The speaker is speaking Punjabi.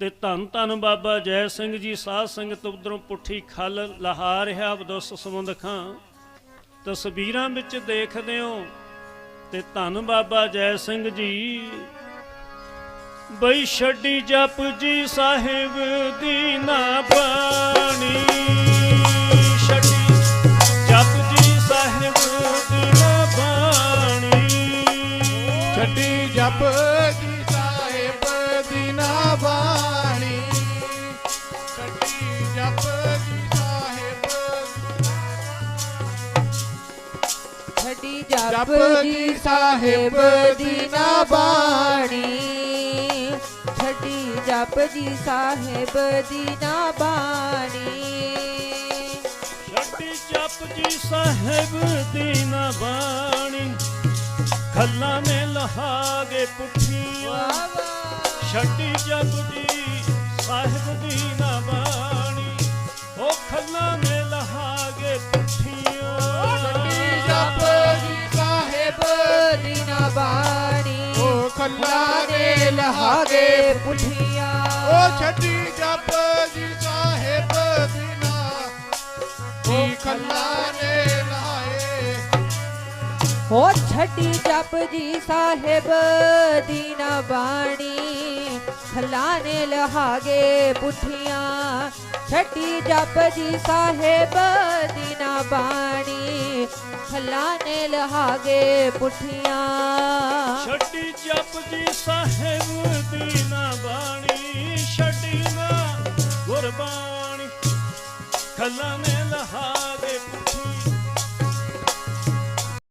ਤੇ ਧੰਨ ਧੰਨ ਬਾਬਾ ਜੈ ਸਿੰਘ ਜੀ, ਸਾਧ ਸੰਗਤ ਉਧਰੋਂ ਪੁੱਠੀ ਖੱਲ ਲਹਾ ਰਿਹਾ ਬਦੁੱਸ ਸਮੁੰਦ ਖਾਂ ਤਸਵੀਰਾਂ ਵਿੱਚ ਦੇਖਦੇ ਹੋ ਤੇ ਧੰਨ ਬਾਬਾ ਜੈ ਸਿੰਘ ਜੀ, ਬਈ ਛੱਡੀ ਜਪ ਜੀ ਸਾਹਿਬ ਦੀ ਨਾ ਬਾਣੀ। ਛੱਡੀ ਜਪ ਜੀ ਸਾਹਿਬ ਦੀ ਨਾ ਬਾਣੀ। ਛੱਡੀ ਜਪ ਜੀ ਛੱਡੀ ਜਪ ਜਪ ਜੀ ਜੀ ਸਾਹਿਬ ਦੀ ਨਾ ਬਾਣੀ। ਛੱਡੀ ਜਪ ਜੀ ਸਾਹਿਬ ਦੀ ਨਾ ਬਾਣੀ। ਛੱਡੀ ਜਪ ਜੀ ਸਾਹਿਬ ਦੀ ਨਾ ਬਾਣੀ। ਖੱਲਾ ਨੇ ਲਹਾਗੇ ਪੁੱਠੀਆਂ। ਛੱਡੀ ਜਪ ਜੀ ਸਾਹਿਬ ਦੀ ਨਾ ਬਾਣੀ। ਉਹ ਖੱਲਾ ਨੇ ਉਹ ਖੱਲਾ ਨੇ ਲਹਾਗੇ ਪੁੱਠੀਆਂ ਉਹ ਛੱਡੀ ਜਪ ਜੀ ਸਾਹਿਬ ਦੀ ਨਾ ਜੀ ਖੱਲਾ ਨੇ ਲਾਏ ਹੋ ਛੱਡੀ ਜਪ ਜੀ ਸਾਹਿਬ ਦੀ ਨਾ ਬਾਣੀ ਖਲਾਨੇ ਲਹਾਗੇ ਪੁੱਠੀਆਂ ਛੱਡੀ ਜਪ ਜੀ ਸਾਹਿਬ ਦੀ ਨਾ ਬਾਣੀ ਖਲਾਨੇ ਲਹਾਗੇ ਪੁੱਠੀਆਂ ਛੱਡੀ ਜਪ ਸਾਹਿਬ ਦੀ ਨਾ ਬਾਣੀ ਛੱਡੀ ਨਾ ਗੁਰਬਾਣੀ। ਖੱਲਾ ਨੇ ਲਹਾ